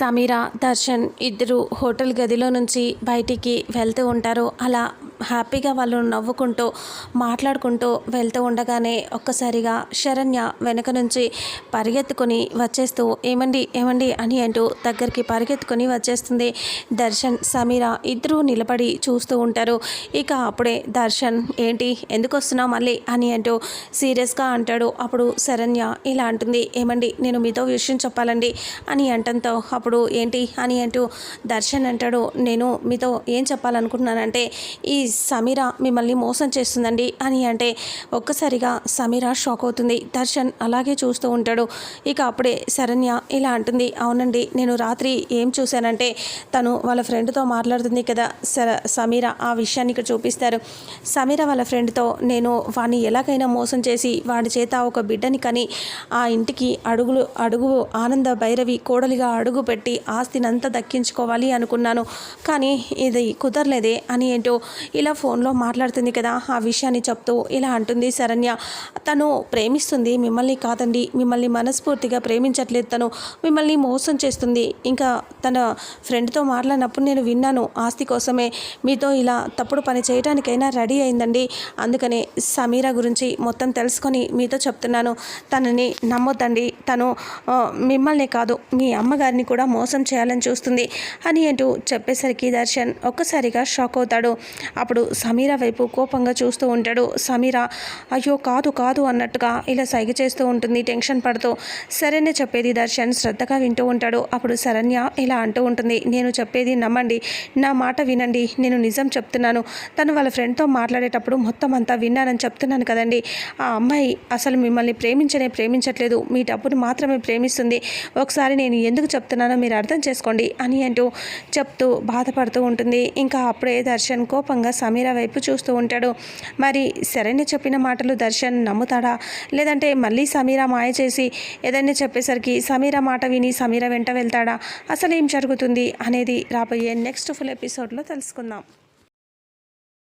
సమీర దర్శన్ ఇద్దరు హోటల్ గదిలో నుంచి బయటికి వెళ్తూ ఉంటారు. అలా హ్యాపీగా వాళ్ళు నవ్వుకుంటూ మాట్లాడుకుంటూ వెళ్తూ ఉండగానే ఒక్కసారిగా శరణ్య వెనక నుంచి పరిగెత్తుకొని వచ్చేస్తూ ఏమండి ఏమండి? అని అంటూ దగ్గరికి పరిగెత్తుకొని వచ్చేస్తుంది. దర్శన్ సమీర ఇద్దరూ నిలబడి చూస్తూ ఉంటారు. ఇక అప్పుడే దర్శన్ ఏంటి? ఎందుకు వస్తున్నావు మళ్ళీ? అని అంటూ సీరియస్గా అంటాడు. అప్పుడు శరణ్య ఇలా అంటుంది ఏమండి నేను మీతో విషయం చెప్పాలండి అని అంటంతో అప్పుడు ఏంటి? అని అంటూ దర్శన్ అంటాడు నేను మీతో ఏం చెప్పాలనుకుంటున్నానంటే ఈ సమీర మిమ్మల్ని మోసం చేస్తుందండి అని అంటే ఒక్కసారిగా సమీర షాక్ అవుతుంది. దర్శన్ అలాగే చూస్తూ ఉంటాడు. ఇక అప్పుడే శరణ్య ఇలా అంటుంది. అవునండి నేను రాత్రి ఏం చూశానంటే తను వాళ్ళ ఫ్రెండ్తో మాట్లాడుతుంది కదా సర సమీర ఆ విషయాన్ని ఇక్కడ చూపిస్తారు. సమీర వాళ్ళ ఫ్రెండ్తో నేను వాడిని ఎలాగైనా మోసం చేసి వాడి చేత ఒక బిడ్డని కని ఆ ఇంటికి అడుగులు అడుగు ఆనంద భైరవి కోడలిగా అడుగు పెట్టి ఆస్తినంతా దక్కించుకోవాలి అనుకున్నాను. కానీ ఇది కుదరలేదే అని ఏంటో ఇలా ఫోన్లో మాట్లాడుతుంది కదా ఆ విషయాన్ని చెప్తూ ఇలా అంటుంది శరణ్య. తను ప్రేమిస్తుంది మిమ్మల్ని కాదండి మిమ్మల్ని మనస్ఫూర్తిగా ప్రేమించట్లేదు తను మిమ్మల్ని మోసం చేస్తుంది. ఇంకా తన ఫ్రెండ్తో మాట్లాడినప్పుడు నేను విన్నాను ఆస్తి కోసమే మీతో ఇలా తప్పుడు పని చేయడానికైనా రెడీ అయిందండి. అందుకనే సమీర గురించి మొత్తం తెలుసుకొని మీతో చెప్తున్నాను. తనని నమ్మొద్దండి తను మిమ్మల్ని కాదు మీ అమ్మగారిని కూడా మోసం చేయాలని చూస్తుంది అని అంటూ చెప్పేసరికి దర్శన్ ఒక్కసారిగా షాక్ అవుతాడు. అప్పుడు సమీర వైపు కోపంగా చూస్తూ ఉంటాడు. సమీర అయ్యో కాదు కాదు అన్నట్టుగా ఇలా సైగ చేస్తూ ఉంటుంది. టెన్షన్ పడుతూ సరేనే చెప్పేది దర్శన్ శ్రద్ధగా వింటూ ఉంటాడు. అప్పుడు శరణ్య ఇలా అంటూ ఉంటుంది నేను చెప్పేది నమ్మండి. నా మాట వినండి. నేను నిజం చెప్తున్నాను. తను వాళ్ళ ఫ్రెండ్తో మాట్లాడేటప్పుడు మొత్తం అంతా విన్నానని చెప్తున్నాను కదండి. ఆ అమ్మాయి అసలు మిమ్మల్ని ప్రేమించనే ప్రేమించట్లేదు. మీ డబ్బును మాత్రమే ప్రేమిస్తుంది. ఒకసారి నేను ఎందుకు చెప్తున్నానో మీరు అర్థం చేసుకోండి అని అంటూ చెప్తూ బాధపడుతూ ఉంటుంది. ఇంకా అప్పుడే దర్శన్ కోపంగా సమీర వైపు చూస్తూ ఉంటాడు. మరి శరణ్య చెప్పిన మాటలు దర్శన్ నమ్ముతాడా? లేదంటే మళ్ళీ సమీర మాయ చేసి ఏదైనా చెప్పేసరికి సమీర మాట విని సమీర వెంట వెళ్తాడా? అసలు ఏం జరుగుతుంది అనేది రాబోయే నెక్స్ట్ ఫుల్ ఎపిసోడ్లో తెలుసుకుందాం.